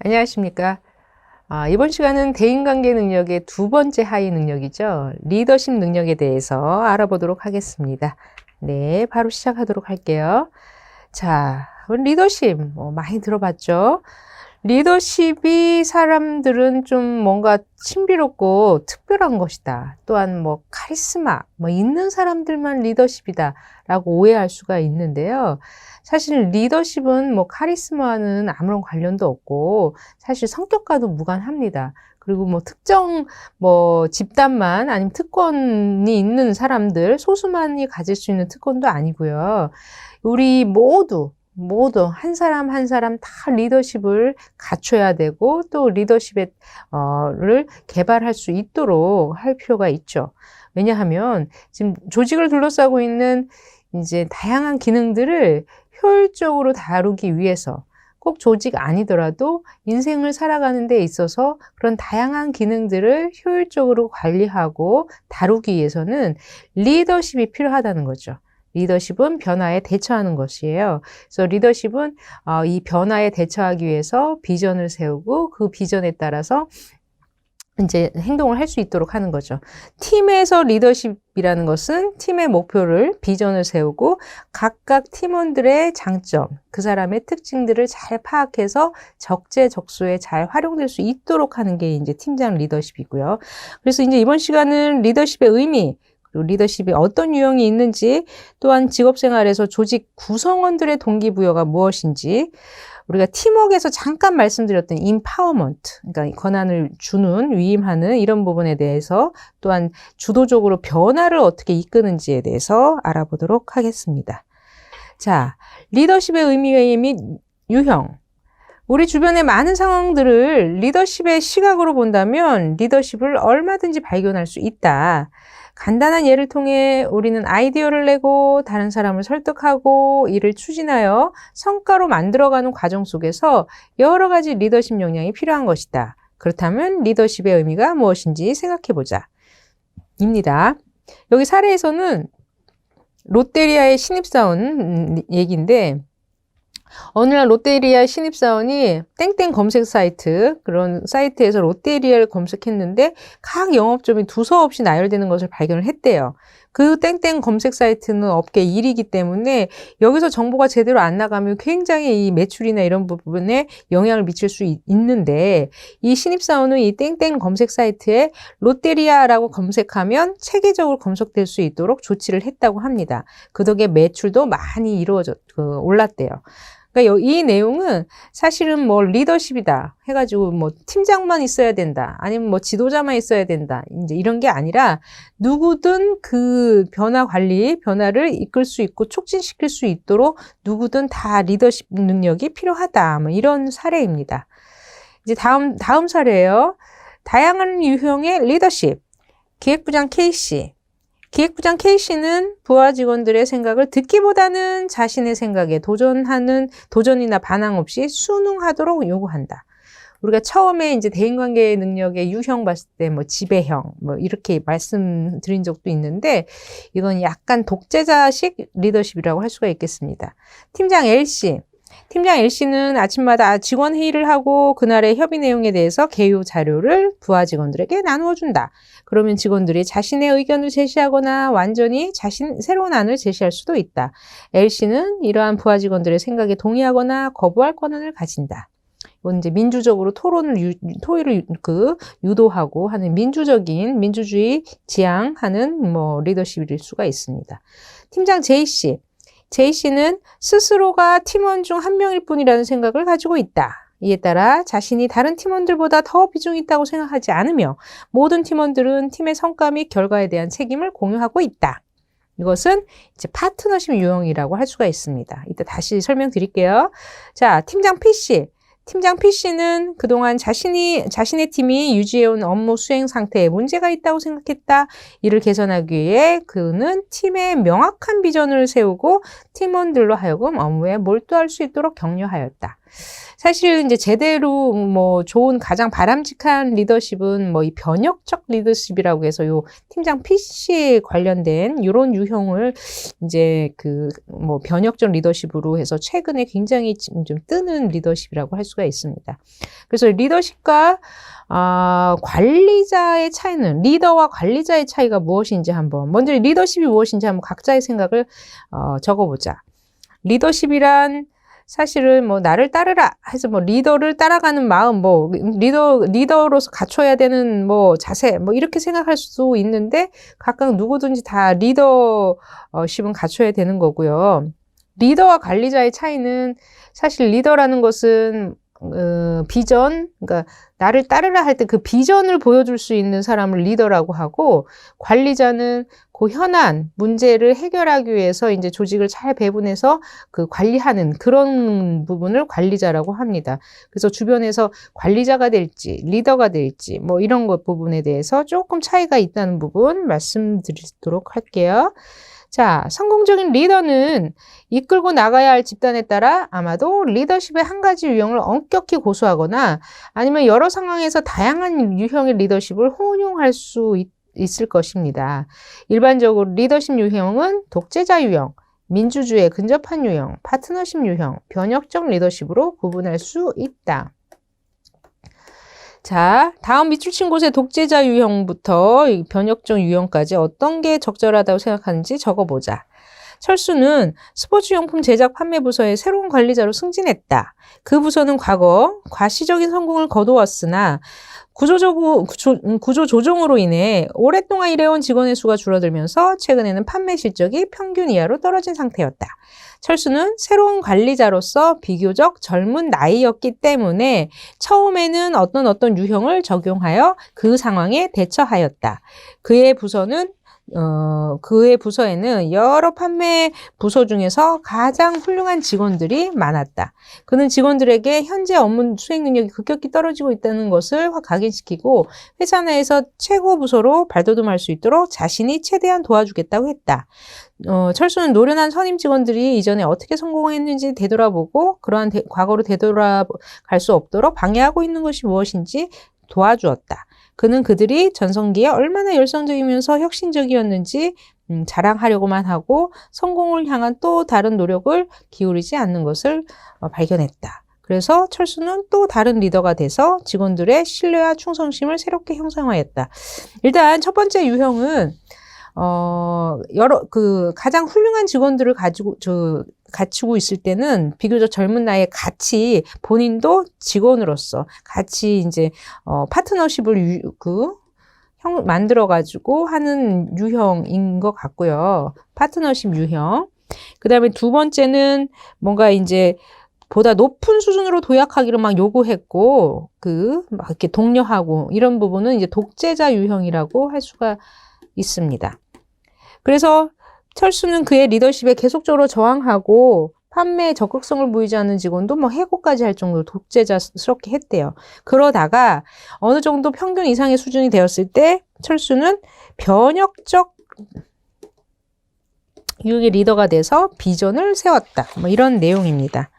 안녕하십니까. 아, 이번 시간은 대인관계 능력의 두 번째 하위 능력이죠. 리더십 능력에 대해서 알아보도록 하겠습니다. 네, 바로 시작하도록 할게요. 자, 리더십, 뭐 많이 들어봤죠? 리더십이 사람들은 좀 뭔가 신비롭고 특별한 것이다. 또한 뭐 카리스마, 뭐 있는 사람들만 리더십이다. 라고 오해할 수가 있는데요. 사실 리더십은 뭐 카리스마는 아무런 관련도 없고 사실 성격과도 무관합니다. 그리고 뭐 특정 뭐 집단만 아니면 특권이 있는 사람들 소수만이 가질 수 있는 특권도 아니고요. 우리 모두 모두 한 사람 한 사람 다 리더십을 갖춰야 되고 또 리더십을 개발할 수 있도록 할 필요가 있죠. 왜냐하면 지금 조직을 둘러싸고 있는 이제 다양한 기능들을 효율적으로 다루기 위해서 꼭 조직 아니더라도 인생을 살아가는 데 있어서 그런 다양한 기능들을 효율적으로 관리하고 다루기 위해서는 리더십이 필요하다는 거죠. 리더십은 변화에 대처하는 것이에요. 그래서 리더십은 어, 이 변화에 대처하기 위해서 비전을 세우고 그 비전에 따라서 이제 행동을 할 수 있도록 하는 거죠. 팀에서 리더십이라는 것은 팀의 목표를, 비전을 세우고 각각 팀원들의 장점, 그 사람의 특징들을 잘 파악해서 적재적소에 잘 활용될 수 있도록 하는 게 이제 팀장 리더십이고요. 그래서 이제 이번 시간은 리더십의 의미, 그리고 리더십이 어떤 유형이 있는지, 또한 직업 생활에서 조직 구성원들의 동기부여가 무엇인지, 우리가 팀워크에서 잠깐 말씀드렸던 임파워먼트, 그러니까 권한을 주는, 위임하는 이런 부분에 대해서 또한 주도적으로 변화를 어떻게 이끄는지에 대해서 알아보도록 하겠습니다. 자, 리더십의 의미 및 유형. 우리 주변의 많은 상황들을 리더십의 시각으로 본다면 리더십을 얼마든지 발견할 수 있다. 간단한 예를 통해 우리는 아이디어를 내고 다른 사람을 설득하고 이를 추진하여 성과로 만들어가는 과정 속에서 여러 가지 리더십 역량이 필요한 것이다. 그렇다면 리더십의 의미가 무엇인지 생각해 보자. 입니다. 여기 사례에서는 롯데리아의 신입사원 얘기인데 어느 날 롯데리아 신입사원이 땡땡 검색 사이트, 그런 사이트에서 롯데리아를 검색했는데 각 영업점이 두서없이 나열되는 것을 발견을 했대요. 그 땡땡 검색 사이트는 업계 1위이기 때문에 여기서 정보가 제대로 안 나가면 굉장히 이 매출이나 이런 부분에 영향을 미칠 수 있, 는데 이 신입사원은 이 땡땡 검색 사이트에 롯데리아라고 검색하면 체계적으로 검색될 수 있도록 조치를 했다고 합니다. 그 덕에 매출도 많이 이루어졌, 그, 올랐대요. 그러니까 이 내용은 사실은 뭐 리더십이다 해가지고 뭐 팀장만 있어야 된다 아니면 뭐 지도자만 있어야 된다 이제 이런 게 아니라 누구든 그 변화 관리 변화를 이끌 수 있고 촉진시킬 수 있도록 누구든 다 리더십 능력이 필요하다 뭐 이런 사례입니다. 이제 다음 다음 사례예요. 다양한 유형의 리더십 기획부장 K씨 기획부장 K씨는 부하 직원들의 생각을 듣기보다는 자신의 생각에 도전하는, 도전이나 반항 없이 순응하도록 요구한다. 우리가 처음에 이제 대인관계 능력의 유형 봤을 때 뭐 지배형, 뭐 이렇게 말씀드린 적도 있는데 이건 약간 독재자식 리더십이라고 할 수가 있겠습니다. 팀장 L씨. 팀장 L씨는 아침마다 직원 회의를 하고 그날의 협의 내용에 대해서 개요 자료를 부하 직원들에게 나누어 준다. 그러면 직원들이 자신의 의견을 제시하거나 완전히 자신 새로운 안을 제시할 수도 있다. L씨는 이러한 부하 직원들의 생각에 동의하거나 거부할 권한을 가진다. 이건 이제 민주적으로 토론을 유, 토의를 그 유도하고 하는 민주적인 민주주의 지향하는 뭐 리더십일 수가 있습니다. 팀장 J 씨, J 씨는 스스로가 팀원 중 한 명일 뿐이라는 생각을 가지고 있다. 이에 따라 자신이 다른 팀원들보다 더 비중이 있다고 생각하지 않으며 모든 팀원들은 팀의 성과 및 결과에 대한 책임을 공유하고 있다. 이것은 이제 파트너십 유형이라고 할 수가 있습니다. 이따 다시 설명드릴게요. 자, 팀장 P씨. 팀장 P씨는 그동안 자신이, 자신의 팀이 유지해온 업무 수행 상태에 문제가 있다고 생각했다. 이를 개선하기 위해 그는 팀의 명확한 비전을 세우고 팀원들로 하여금 업무에 몰두할 수 있도록 격려하였다. 사실 이제 제대로 뭐 좋은 가장 바람직한 리더십은 뭐 이 변혁적 리더십이라고 해서 요 팀장 PC에 관련된 이런 유형을 이제 그 뭐 변혁적 리더십으로 해서 최근에 굉장히 좀 뜨는 리더십이라고 할 수가 있습니다. 그래서 리더십과 아, 관리자의 차이는 리더와 관리자의 차이가 무엇인지 한번 먼저 리더십이 무엇인지 한번 각자의 생각을 어, 적어보자. 리더십이란 사실은 뭐 나를 따르라 해서 뭐 리더를 따라가는 마음 뭐 리더 리더로서 갖춰야 되는 뭐 자세 뭐 이렇게 생각할 수 있는데 각각 누구든지 다 리더십은 갖춰야 되는 거고요. 리더와 관리자의 차이는 사실 리더라는 것은 어, 비전, 그러니까 나를 따르라 할 때 그 비전을 보여줄 수 있는 사람을 리더라고 하고 관리자는 그 현안 문제를 해결하기 위해서 이제 조직을 잘 배분해서 그 관리하는 그런 부분을 관리자라고 합니다. 그래서 주변에서 관리자가 될지 리더가 될지 뭐 이런 것 부분에 대해서 조금 차이가 있다는 부분 말씀드리도록 할게요. 자, 성공적인 리더는 이끌고 나가야 할 집단에 따라 아마도 리더십의 한 가지 유형을 엄격히 고수하거나 아니면 여러 상황에서 다양한 유형의 리더십을 혼용할 수 있, 있을 것입니다. 일반적으로 리더십 유형은 독재자 유형, 민주주의에 근접한 유형, 파트너십 유형, 변혁적 리더십으로 구분할 수 있다. 자, 다음 밑줄 친 곳에 독재자 유형부터 변혁적 유형까지 어떤 게 적절하다고 생각하는지 적어보자. 철수는 스포츠 용품 제작 판매 부서의 새로운 관리자로 승진했다. 그 부서는 과거 과시적인 성공을 거두었으나 구조적, 구조, 음, 구조 조정으로 인해 오랫동안 일해온 직원의 수가 줄어들면서 최근에는 판매 실적이 평균 이하로 떨어진 상태였다. 철수는 새로운 관리자로서 비교적 젊은 나이였기 때문에 처음에는 어떤 어떤 유형을 적용하여 그 상황에 대처하였다. 그의 부서는 어, 그의 부서에는 여러 판매 부서 중에서 가장 훌륭한 직원들이 많았다. 그는 직원들에게 현재 업무 수행 능력이 급격히 떨어지고 있다는 것을 각인시키고 회사 내에서 최고 부서로 발돋움할 수 있도록 자신이 최대한 도와주겠다고 했다. 어, 철수는 노련한 선임 직원들이 이전에 어떻게 성공했는지 되돌아보고 그러한 대, 과거로 되돌아갈 수 없도록 방해하고 있는 것이 무엇인지 도와주었다. 그는 그들이 전성기에 얼마나 열성적이면서 혁신적이었는지 음, 자랑하려고만 하고 성공을 향한 또 다른 노력을 기울이지 않는 것을 어, 발견했다. 그래서 철수는 또 다른 리더가 돼서 직원들의 신뢰와 충성심을 새롭게 형성하였다. 일단 첫 번째 유형은 어, 여러, 그, 가장 훌륭한 직원들을 가지고, 저, 갖추고 있을 때는 비교적 젊은 나이에 같이 본인도 직원으로서 같이 이제, 어, 파트너십을 유, 그, 형, 만들어가지고 하는 유형인 것 같고요. 파트너십 유형. 그 다음에 두 번째는 뭔가 이제, 보다 높은 수준으로 도약하기를 막 요구했고, 그, 막 이렇게 독려하고, 이런 부분은 이제 독재자 유형이라고 할 수가 있습니다. 그래서 철수는 그의 리더십에 계속적으로 저항하고 판매에 적극성을 보이지 않는 직원도 뭐 해고까지 할 정도로 독재자스럽게 했대요. 그러다가 어느 정도 평균 이상의 수준이 되었을 때 철수는 변혁적 유의 리더가 돼서 비전을 세웠다. 뭐 이런 내용입니다.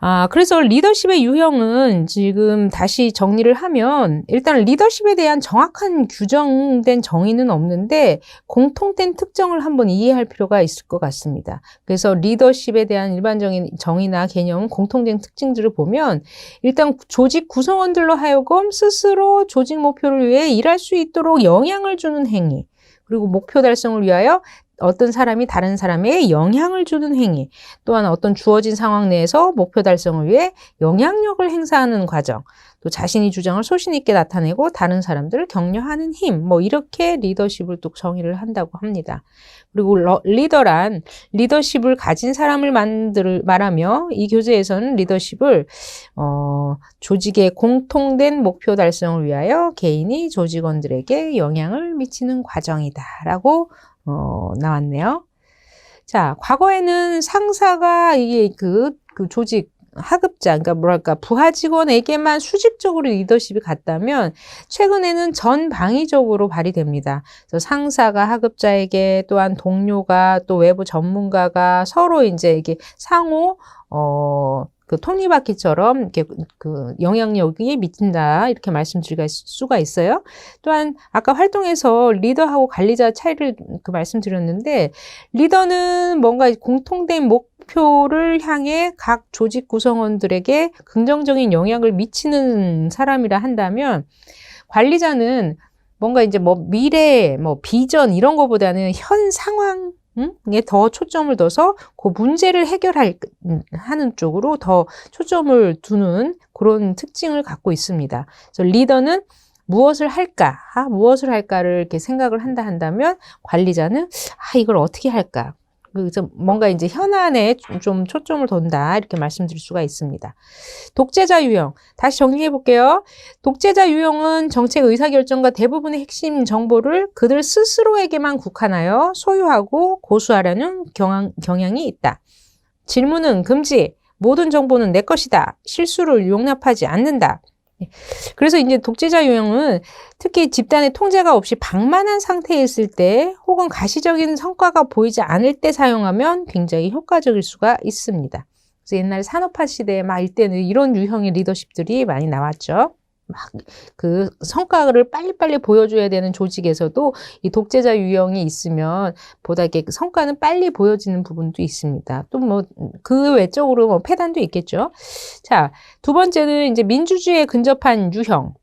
아, 그래서 리더십의 유형은 지금 다시 정리를 하면 일단 리더십에 대한 정확한 규정된 정의는 없는데 공통된 특정을 한번 이해할 필요가 있을 것 같습니다. 그래서 리더십에 대한 일반적인 정의나 개념, 공통된 특징들을 보면 일단 조직 구성원들로 하여금 스스로 조직 목표를 위해 일할 수 있도록 영향을 주는 행위. 그리고 목표 달성을 위하여 어떤 사람이 다른 사람에게 영향을 주는 행위, 또한 어떤 주어진 상황 내에서 목표 달성을 위해 영향력을 행사하는 과정, 또 자신이 주장을 소신 있게 나타내고 다른 사람들을 격려하는 힘, 뭐 이렇게 리더십을 또 정의를 한다고 합니다. 그리고 러, 리더란 리더십을 가진 사람을 만들 말하며 이 교재에서는 리더십을 어, 조직의 공통된 목표 달성을 위하여 개인이 조직원들에게 영향을 미치는 과정이다라고 어, 나왔네요. 자, 과거에는 상사가 이게 그, 그 조직 하급자, 그러니까 뭐랄까, 부하 직원에게만 수직적으로 리더십이 갔다면, 최근에는 전방위적으로 발휘됩니다. 그래서 상사가 하급자에게 또한 동료가 또 외부 전문가가 서로 이제 이게 상호, 어, 그 톱니바퀴처럼 이렇게 그 영향력이 미친다 이렇게 말씀드릴 수가 있어요. 또한 아까 활동에서 리더하고 관리자 차이를 그 말씀드렸는데 리더는 뭔가 공통된 목표를 향해 각 조직 구성원들에게 긍정적인 영향을 미치는 사람이라 한다면 관리자는 뭔가 이제 뭐 미래, 뭐 비전 이런 거보다는 현 상황 에 더 초점을 둬서 그 문제를 해결할 하는 쪽으로 더 초점을 두는 그런 특징을 갖고 있습니다. 그래서 리더는 무엇을 할까, 아, 무엇을 할까를 이렇게 생각을 한다 한다면 관리자는 아 이걸 어떻게 할까, 그래서 뭔가 이제 현안에 좀 초점을 둔다 이렇게 말씀드릴 수가 있습니다. 독재자 유형 다시 정리해 볼게요. 독재자 유형은 정책 의사결정과 대부분의 핵심 정보를 그들 스스로에게만 국한하여 소유하고 고수하려는 경향, 경향이 있다. 질문은 금지, 모든 정보는 내 것이다, 실수를 용납하지 않는다. 예. 그래서 이제 독재자 유형은 특히 집단의 통제가 없이 방만한 상태에 있을 때 혹은 가시적인 성과가 보이지 않을 때 사용하면 굉장히 효과적일 수가 있습니다. 그래서 옛날 산업화 시대에 막 이때는 이런 유형의 리더십들이 많이 나왔죠. 막 그 성과를 빨리빨리 보여줘야 되는 조직에서도 이 독재자 유형이 있으면 보다 이게 성과는 빨리 보여지는 부분도 있습니다. 또 뭐 그 외적으로 뭐 폐단도 있겠죠. 자, 두 번째는 이제 민주주의에 근접한 유형.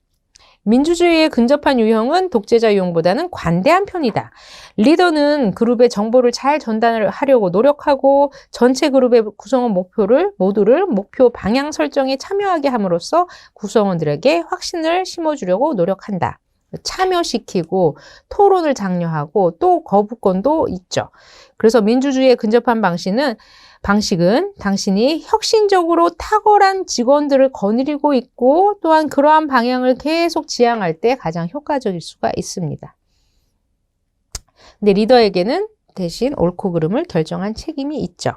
민주주의에 근접한 유형은 독재자 유형보다는 관대한 편이다. 리더는 그룹의 정보를 잘 전달하려고 노력하고 전체 그룹의 구성원 목표를 모두를 목표 방향 설정에 참여하게 함으로써 구성원들에게 확신을 심어주려고 노력한다. 참여시키고 토론을 장려하고 또 거부권도 있죠. 그래서 민주주의에 근접한 방식은 방식은 당신이 혁신적으로 탁월한 직원들을 거느리고 있고 또한 그러한 방향을 계속 지향할 때 가장 효과적일 수가 있습니다. 근데 리더에게는 대신 옳고 그름을 결정한 책임이 있죠.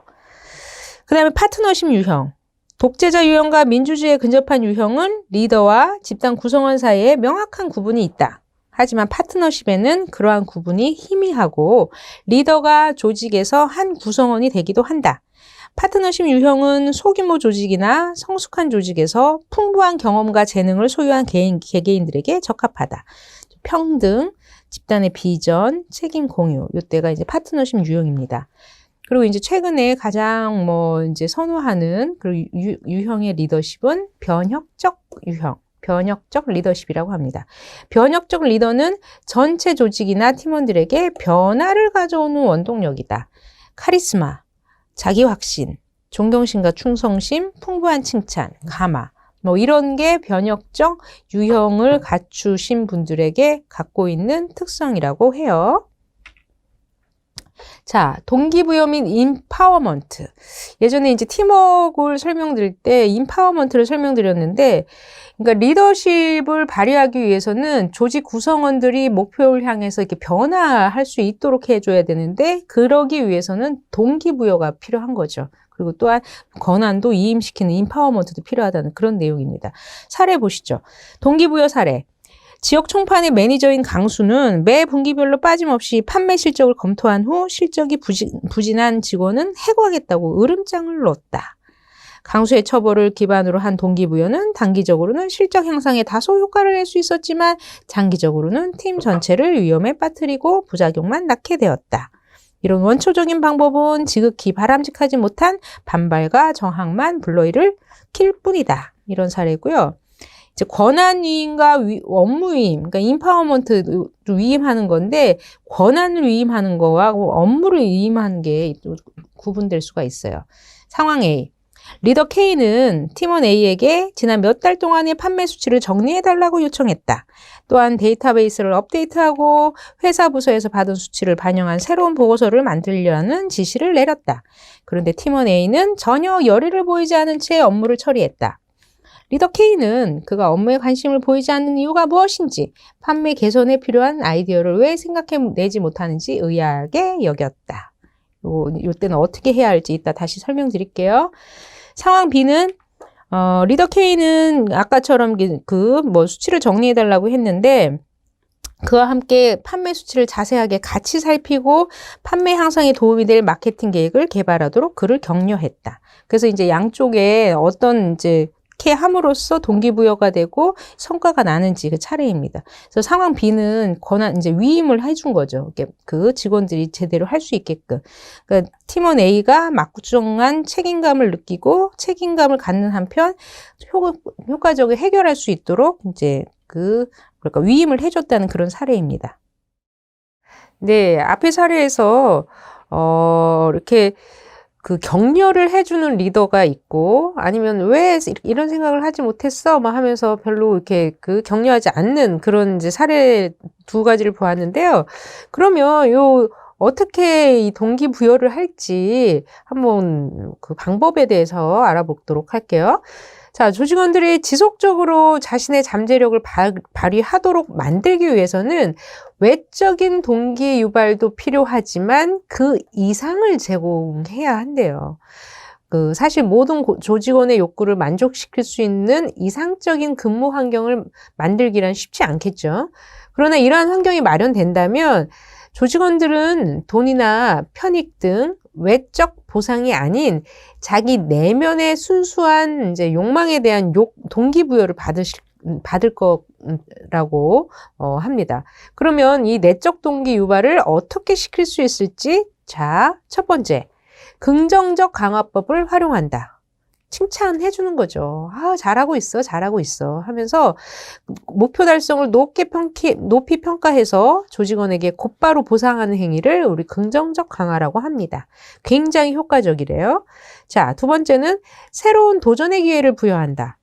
그 다음에 파트너십 유형. 독재자 유형과 민주주의에 근접한 유형은 리더와 집단 구성원 사이에 명확한 구분이 있다. 하지만 파트너십에는 그러한 구분이 희미하고 리더가 조직에서 한 구성원이 되기도 한다. 파트너십 유형은 소규모 조직이나 성숙한 조직에서 풍부한 경험과 재능을 소유한 개인, 개개인들에게 적합하다. 평등, 집단의 비전, 책임 공유. 이때가 이제 파트너십 유형입니다. 그리고 이제 최근에 가장 뭐 이제 선호하는 그 유, 유형의 리더십은 변혁적 유형. 변혁적 리더십이라고 합니다. 변혁적 리더는 전체 조직이나 팀원들에게 변화를 가져오는 원동력이다. 카리스마, 자기 확신, 존경심과 충성심, 풍부한 칭찬, 가마. 뭐 이런 게 변혁적 유형을 갖추신 분들에게 갖고 있는 특성이라고 해요. 자, 동기부여 및 인파워먼트. 예전에 이제 팀워크를 설명드릴 때 인파워먼트를 설명드렸는데, 그러니까 리더십을 발휘하기 위해서는 조직 구성원들이 목표를 향해서 이렇게 변화할 수 있도록 해줘야 되는데, 그러기 위해서는 동기부여가 필요한 거죠. 그리고 또한 권한도 이임시키는 인파워먼트도 필요하다는 그런 내용입니다. 사례 보시죠. 동기부여 사례. 지역 총판의 매니저인 강수는 매 분기별로 빠짐없이 판매 실적을 검토한 후 실적이 부진, 부진한 직원은 해고하겠다고 으름장을 놓았다. 강수의 처벌을 기반으로 한 동기부여는 단기적으로는 실적 향상에 다소 효과를 낼 수 있었지만 장기적으로는 팀 전체를 위험에 빠뜨리고 부작용만 낳게 되었다. 이런 원초적인 방법은 지극히 바람직하지 못한 반발과 저항만 불러일으킬 뿐이다. 이런 사례고요. 이제 권한 위임과 위, 업무 위임, 그러니까 인파워먼트 위임하는 건데 권한을 위임하는 거와 업무를 위임하는 게 구분될 수가 있어요. 상황 A. 리더 K는 팀원 A에게 지난 몇 달 동안의 판매 수치를 정리해달라고 요청했다. 또한 데이터베이스를 업데이트하고 회사 부서에서 받은 수치를 반영한 새로운 보고서를 만들려는 지시를 내렸다. 그런데 팀원 A는 전혀 열의를 보이지 않은 채 업무를 처리했다. 리더 K는 그가 업무에 관심을 보이지 않는 이유가 무엇인지, 판매 개선에 필요한 아이디어를 왜 생각해내지 못하는지 의아하게 여겼다. 요, 요 때는 어떻게 해야 할지 이따 다시 설명드릴게요. 상황 B는 어, 리더 K는 아까처럼 그 뭐 수치를 정리해 달라고 했는데 그와 함께 판매 수치를 자세하게 같이 살피고 판매 향상에 도움이 될 마케팅 계획을 개발하도록 그를 격려했다. 그래서 이제 양쪽에 어떤 이제 이렇게 함으로써 동기부여가 되고 성과가 나는지 그 차례입니다. 그래서 상황 B는 권한 이제 위임을 해준 거죠. 그 직원들이 제대로 할 수 있게끔. 그러니까 팀원 A가 막중한 책임감을 느끼고 책임감을 갖는 한편 효, 효과적으로 해결할 수 있도록 이제 그 그러니까 위임을 해줬다는 그런 사례입니다. 네, 앞의 사례에서 어 이렇게 그 격려를 해주는 리더가 있고 아니면 왜 이런 생각을 하지 못했어? 막 하면서 별로 이렇게 그 격려하지 않는 그런 이제 사례 두 가지를 보았는데요. 그러면 요 어떻게 이 동기부여를 할지 한번 그 방법에 대해서 알아보도록 할게요. 자, 조직원들이 지속적으로 자신의 잠재력을 발, 발휘하도록 만들기 위해서는 외적인 동기 유발도 필요하지만 그 이상을 제공해야 한대요. 그 사실 모든 조직원의 욕구를 만족시킬 수 있는 이상적인 근무 환경을 만들기란 쉽지 않겠죠. 그러나 이러한 환경이 마련된다면 조직원들은 돈이나 편익 등 외적 보상이 아닌 자기 내면의 순수한 이제 욕망에 대한 욕, 동기부여를 받으실 받을 거라고 어, 합니다. 그러면 이 내적 동기 유발을 어떻게 시킬 수 있을지 자, 첫 번째. 긍정적 강화법을 활용한다. 칭찬해 주는 거죠. 아, 잘하고 있어, 잘하고 있어 하면서 목표 달성을 높게 평기, 높이 평가해서 조직원에게 곧바로 보상하는 행위를 우리 긍정적 강화라고 합니다. 굉장히 효과적이래요. 자, 두 번째는 새로운 도전의 기회를 부여한다.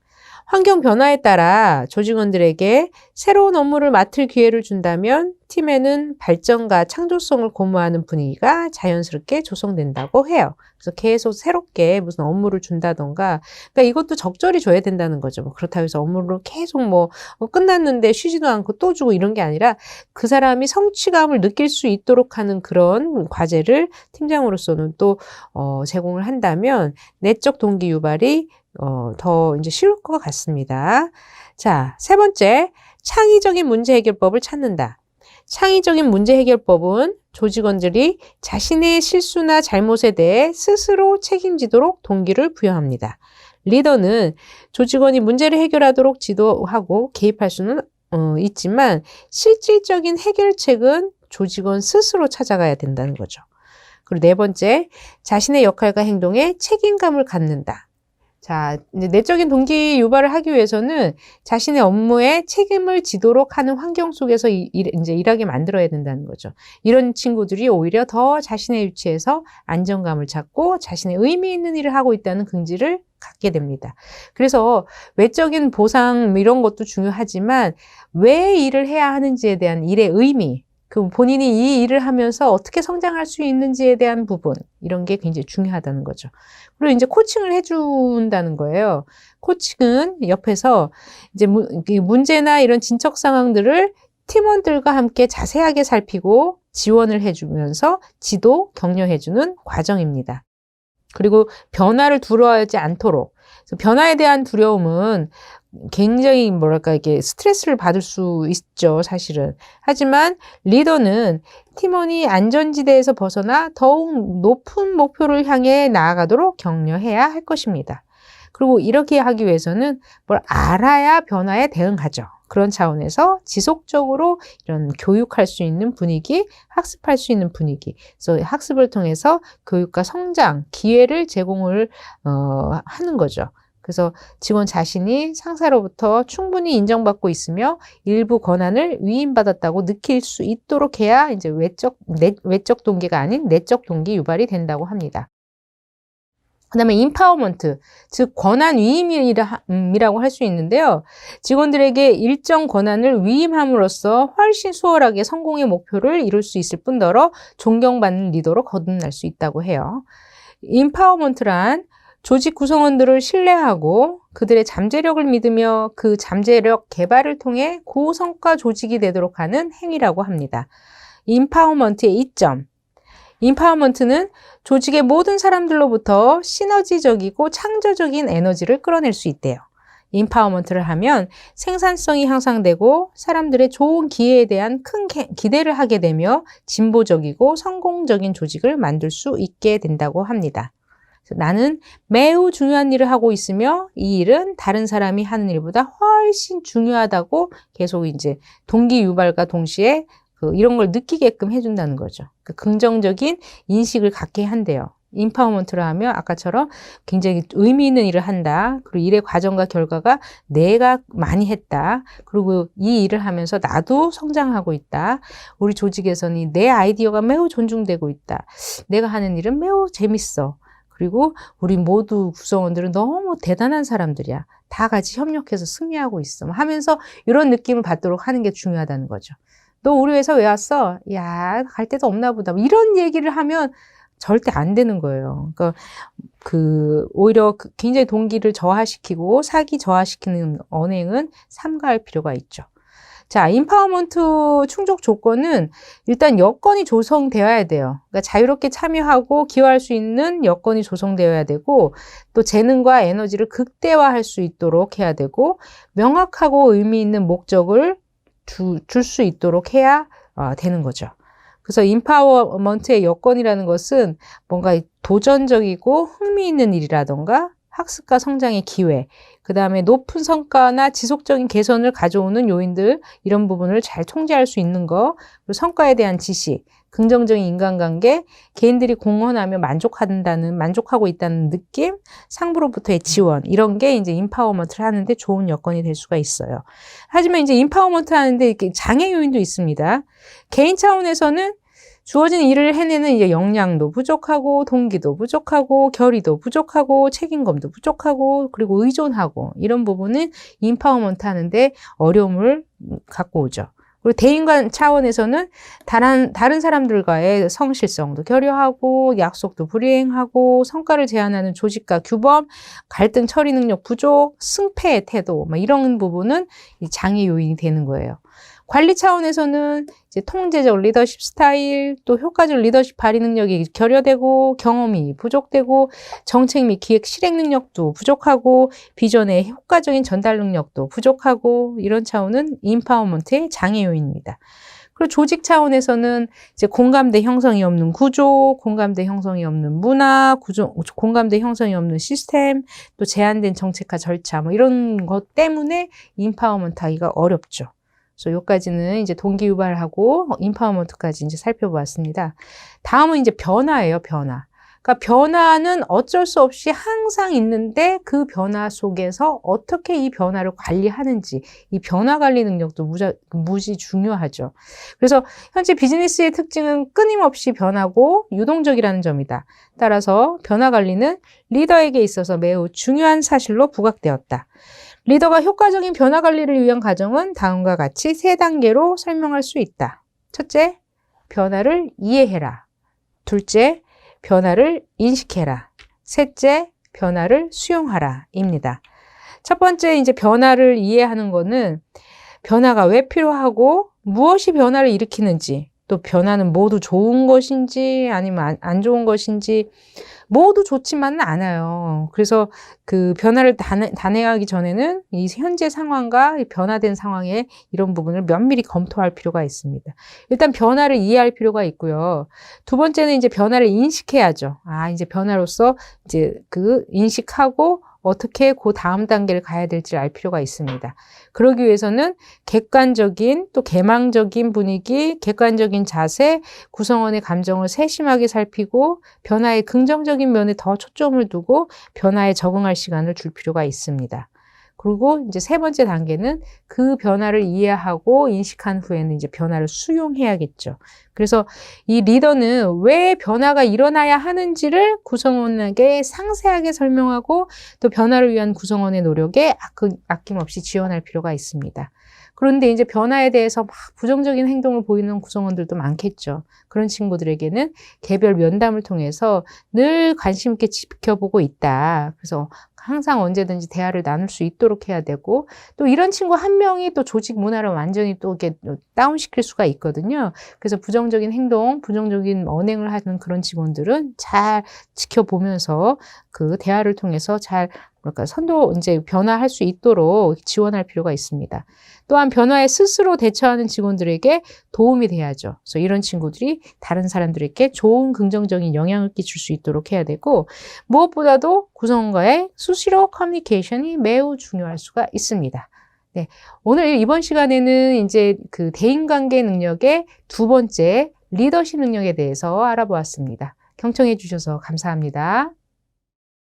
환경 변화에 따라 조직원들에게 새로운 업무를 맡을 기회를 준다면 팀에는 발전과 창조성을 고무하는 분위기가 자연스럽게 조성된다고 해요. 그래서 계속 새롭게 무슨 업무를 준다던가, 그러니까 이것도 적절히 줘야 된다는 거죠. 뭐 그렇다고 해서 업무를 계속 뭐 어, 끝났는데 쉬지도 않고 또 주고 이런 게 아니라 그 사람이 성취감을 느낄 수 있도록 하는 그런 과제를 팀장으로서는 또 어, 제공을 한다면 내적 동기 유발이 어, 더 이제 쉬울 것 같습니다. 자, 세 번째, 창의적인 문제 해결법을 찾는다. 창의적인 문제 해결법은 조직원들이 자신의 실수나 잘못에 대해 스스로 책임지도록 동기를 부여합니다. 리더는 조직원이 문제를 해결하도록 지도하고 개입할 수는 어, 있지만 실질적인 해결책은 조직원 스스로 찾아가야 된다는 거죠. 그리고 네 번째, 자신의 역할과 행동에 책임감을 갖는다. 자, 내적인 동기 유발을 하기 위해서는 자신의 업무에 책임을 지도록 하는 환경 속에서 일, 이제 일하게 만들어야 된다는 거죠. 이런 친구들이 오히려 더 자신의 위치에서 안정감을 찾고 자신의 의미 있는 일을 하고 있다는 긍지를 갖게 됩니다. 그래서 외적인 보상 이런 것도 중요하지만 왜 일을 해야 하는지에 대한 일의 의미, 그 본인이 이 일을 하면서 어떻게 성장할 수 있는지에 대한 부분 이런 게 굉장히 중요하다는 거죠. 그리고 이제 코칭을 해준다는 거예요. 코칭은 옆에서 이제 문제나 이런 진척 상황들을 팀원들과 함께 자세하게 살피고 지원을 해주면서 지도, 격려해주는 과정입니다. 그리고 변화를 두려워하지 않도록 변화에 대한 두려움은 굉장히 뭐랄까 이게 스트레스를 받을 수 있죠, 사실은. 하지만 리더는 팀원이 안전지대에서 벗어나 더욱 높은 목표를 향해 나아가도록 격려해야 할 것입니다. 그리고 이렇게 하기 위해서는 뭘 알아야 변화에 대응하죠. 그런 차원에서 지속적으로 이런 교육할 수 있는 분위기, 학습할 수 있는 분위기, 그래서 학습을 통해서 교육과 성장, 기회를 제공을 어, 하는 거죠. 그래서 직원 자신이 상사로부터 충분히 인정받고 있으며 일부 권한을 위임받았다고 느낄 수 있도록 해야 이제 외적, 내, 외적 동기가 아닌 내적 동기 유발이 된다고 합니다. 그 다음에 인파워먼트, 즉 권한 위임이라고 할 수 있는데요. 직원들에게 일정 권한을 위임함으로써 훨씬 수월하게 성공의 목표를 이룰 수 있을 뿐더러 존경받는 리더로 거듭날 수 있다고 해요. 인파워먼트란 조직 구성원들을 신뢰하고 그들의 잠재력을 믿으며 그 잠재력 개발을 통해 고성과 조직이 되도록 하는 행위라고 합니다. 인파워먼트의 이점. 인파워먼트는 조직의 모든 사람들로부터 시너지적이고 창조적인 에너지를 끌어낼 수 있대요. 인파워먼트를 하면 생산성이 향상되고 사람들의 좋은 기회에 대한 큰 개- 기대를 하게 되며 진보적이고 성공적인 조직을 만들 수 있게 된다고 합니다. 나는 매우 중요한 일을 하고 있으며 이 일은 다른 사람이 하는 일보다 훨씬 중요하다고 계속 이제 동기 유발과 동시에 그 이런 걸 느끼게끔 해준다는 거죠. 그 긍정적인 인식을 갖게 한대요. 인파워먼트를 하면 아까처럼 굉장히 의미 있는 일을 한다. 그리고 일의 과정과 결과가 내가 많이 했다. 그리고 이 일을 하면서 나도 성장하고 있다. 우리 조직에서는 내 아이디어가 매우 존중되고 있다. 내가 하는 일은 매우 재밌어. 그리고 우리 모두 구성원들은 너무 대단한 사람들이야. 다 같이 협력해서 승리하고 있어. 하면서 이런 느낌을 받도록 하는 게 중요하다는 거죠. 너 우리 회사 왜 왔어? 야, 갈 데도 없나 보다. 뭐 이런 얘기를 하면 절대 안 되는 거예요. 그러니까 그 오히려 그 굉장히 동기를 저하시키고 사기 저하시키는 언행은 삼가할 필요가 있죠. 자, 인파워먼트 충족 조건은 일단 여건이 조성되어야 돼요. 그러니까 자유롭게 참여하고 기여할 수 있는 여건이 조성되어야 되고 또 재능과 에너지를 극대화할 수 있도록 해야 되고 명확하고 의미 있는 목적을 줄 수 있도록 해야 어, 되는 거죠. 그래서 인파워먼트의 여건이라는 것은 뭔가 도전적이고 흥미있는 일이라던가 학습과 성장의 기회, 그 다음에 높은 성과나 지속적인 개선을 가져오는 요인들, 이런 부분을 잘 통제할 수 있는 거, 그리고 성과에 대한 지시, 긍정적인 인간관계, 개인들이 공헌하며 만족한다는, 만족하고 있다는 느낌, 상부로부터의 지원, 이런 게 이제 인파워먼트를 하는데 좋은 여건이 될 수가 있어요. 하지만 이제 인파워먼트 하는데 이렇게 장애 요인도 있습니다. 개인 차원에서는 주어진 일을 해내는 이제 역량도 부족하고 동기도 부족하고 결의도 부족하고 책임감도 부족하고 그리고 의존하고 이런 부분은 인파워먼트 하는데 어려움을 갖고 오죠. 그리고 대인간 차원에서는 다른, 다른 사람들과의 성실성도 결여하고 약속도 불이행하고 성과를 제한하는 조직과 규범, 갈등 처리 능력 부족, 승패의 태도 막 이런 부분은 이 장애 요인이 되는 거예요. 관리 차원에서는 이제 통제적 리더십 스타일, 또 효과적 리더십 발휘 능력이 결여되고 경험이 부족되고 정책 및 기획 실행 능력도 부족하고 비전의 효과적인 전달 능력도 부족하고 이런 차원은 인파워먼트의 장애 요인입니다. 그리고 조직 차원에서는 이제 공감대 형성이 없는 구조, 공감대 형성이 없는 문화, 구조, 공감대 형성이 없는 시스템, 또 제한된 정책과 절차, 뭐 이런 것 때문에 인파워먼트 하기가 어렵죠. 그래서 여기까지는 이제 동기 유발하고 인파워먼트까지 이제 살펴보았습니다. 다음은 이제 변화예요, 변화. 그러니까 변화는 어쩔 수 없이 항상 있는데 그 변화 속에서 어떻게 이 변화를 관리하는지 이 변화 관리 능력도 무자, 무지 중요하죠. 그래서 현재 비즈니스의 특징은 끊임없이 변하고 유동적이라는 점이다. 따라서 변화 관리는 리더에게 있어서 매우 중요한 사실로 부각되었다. 리더가 효과적인 변화 관리를 위한 과정은 다음과 같이 세 단계로 설명할 수 있다. 첫째, 변화를 이해해라. 둘째, 변화를 인식해라. 셋째, 변화를 수용하라. 입니다. 첫 번째, 이제 변화를 이해하는 거는 변화가 왜 필요하고 무엇이 변화를 일으키는지, 또 변화는 모두 좋은 것인지 아니면 안 좋은 것인지 모두 좋지만은 않아요. 그래서 그 변화를 단행하기 전에는 이 현재 상황과 변화된 상황의 이런 부분을 면밀히 검토할 필요가 있습니다. 일단 변화를 이해할 필요가 있고요. 두 번째는 이제 변화를 인식해야죠. 아, 이제 변화로서 이제 그 인식하고 어떻게 그 다음 단계를 가야 될지 알 필요가 있습니다. 그러기 위해서는 객관적인 또 개망적인 분위기, 객관적인 자세, 구성원의 감정을 세심하게 살피고 변화의 긍정적인 면에 더 초점을 두고 변화에 적응할 시간을 줄 필요가 있습니다. 그리고 이제 세 번째 단계는 그 변화를 이해하고 인식한 후에는 이제 변화를 수용해야겠죠. 그래서 이 리더는 왜 변화가 일어나야 하는지를 구성원에게 상세하게 설명하고 또 변화를 위한 구성원의 노력에 아낌없이 지원할 필요가 있습니다. 그런데 이제 변화에 대해서 막 부정적인 행동을 보이는 구성원들도 많겠죠. 그런 친구들에게는 개별 면담을 통해서 늘 관심 있게 지켜보고 있다. 그래서 항상 언제든지 대화를 나눌 수 있도록 해야 되고 또 이런 친구 한 명이 또 조직 문화를 완전히 또 이렇게 다운시킬 수가 있거든요. 그래서 부정적인 행동, 부정적인 언행을 하는 그런 직원들은 잘 지켜보면서 그 대화를 통해서 잘 그러니까 선도 이제 변화할 수 있도록 지원할 필요가 있습니다. 또한 변화에 스스로 대처하는 직원들에게 도움이 돼야죠. 그래서 이런 친구들이 다른 사람들에게 좋은 긍정적인 영향을 끼칠 수 있도록 해야 되고 무엇보다도 구성원과의 수시로 커뮤니케이션이 매우 중요할 수가 있습니다. 네. 오늘 이번 시간에는 이제 그 대인관계 능력의 두 번째 리더십 능력에 대해서 알아보았습니다. 경청해 주셔서 감사합니다.